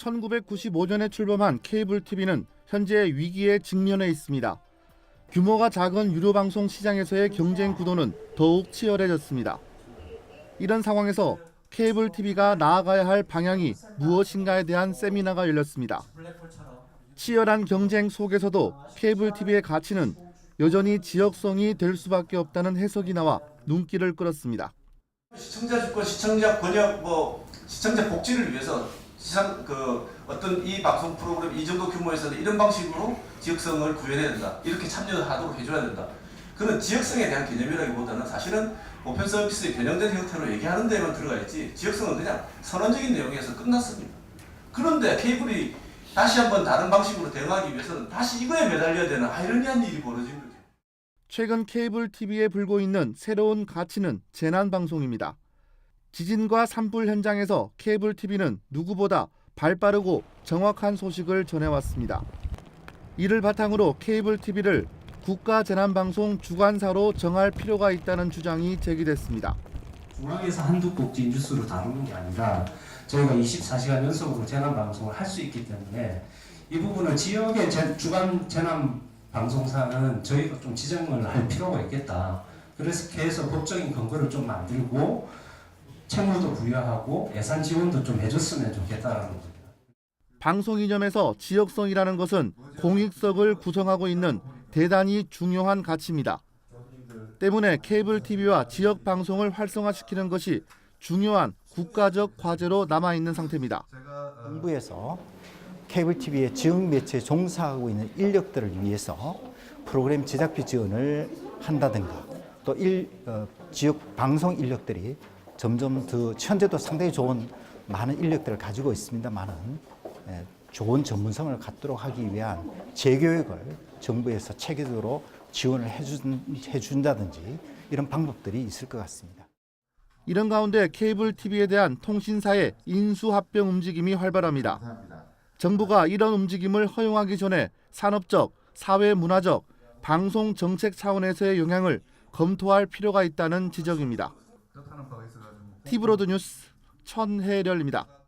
1995년에 출범한 케이블 TV는 현재 위기에 직면해 있습니다. 규모가 작은 유료 방송 시장에서의 경쟁 구도는 더욱 치열해졌습니다. 이런 상황에서 케이블 TV가 나아가야 할 방향이 무엇인가에 대한 세미나가 열렸습니다. 치열한 경쟁 속에서도 케이블 TV의 가치는 여전히 지역성이 될 수밖에 없다는 해석이 나와 눈길을 끌었습니다. 시청자 주권, 시청자 번역, 뭐 시청자 복지를 위해서 시상 그 어떤 이 방송 프로그램 이 정도 규모에서는 이런 방식으로 지역성을 구현해야 된다. 이렇게 참여하도록 해줘야 된다. 그런 지역성에 대한 개념이라기보다는 사실은 보편 서비스의 변형된 형태로 얘기하는 데만 들어가 있지 지역성은 그냥 선언적인 내용에서 끝났습니다. 그런데 케이블이 다시 한번 다른 방식으로 대응하기 위해서는 다시 이거에 매달려야 되는 아이러니한 일이 벌어진 거죠. 최근 케이블 TV에 불고 있는 새로운 가치는 재난 방송입니다. 지진과 산불 현장에서 케이블 TV는 누구보다 발빠르고 정확한 소식을 전해왔습니다. 이를 바탕으로 케이블 TV를 국가 재난 방송 주관사로 정할 필요가 있다는 주장이 제기됐습니다. 중앙에서 한두 꼭지 뉴스로 다루는 게 아니라 저희가 24시간 연속으로 재난 방송을 할 수 있기 때문에 이 부분을 지역의 재- 주간 재난 방송사는 저희가 좀 지정을 할 필요가 있겠다. 그래서 해서 법적인 근거를 좀 만들고 채무도 부여하고 예산 지원도 좀 해줬으면 좋겠다라는 겁니다. 방송 이념에서 지역성이라는 것은 공익성을 구성하고 있는 대단히 중요한 가치입니다. 때문에 케이블 TV와 지역 방송을 활성화시키는 것이 중요한 국가적 과제로 남아 있는 상태입니다. 정부에서 케이블 TV의 지역 매체에 종사하고 있는 인력들을 위해서 프로그램 제작비 지원을 한다든가 또 일, 어, 지역 방송 인력들이 점점 더 현재도 상당히 좋은 많은 인력들을 가지고 있습니다만은 예, 좋은 전문성을 갖도록 하기 위한 재교육을 정부에서 체계적으로 지원을 해준, 해준다든지 이런 방법들이 있을 것 같습니다. 이런 가운데 케이블 TV에 대한 통신사의 인수합병 움직임이 활발합니다. 정부가 이런 움직임을 허용하기 전에 산업적, 사회문화적, 방송 정책 차원에서의 영향을 검토할 필요가 있다는 지적입니다. 티브로드 뉴스 천혜렬입니다.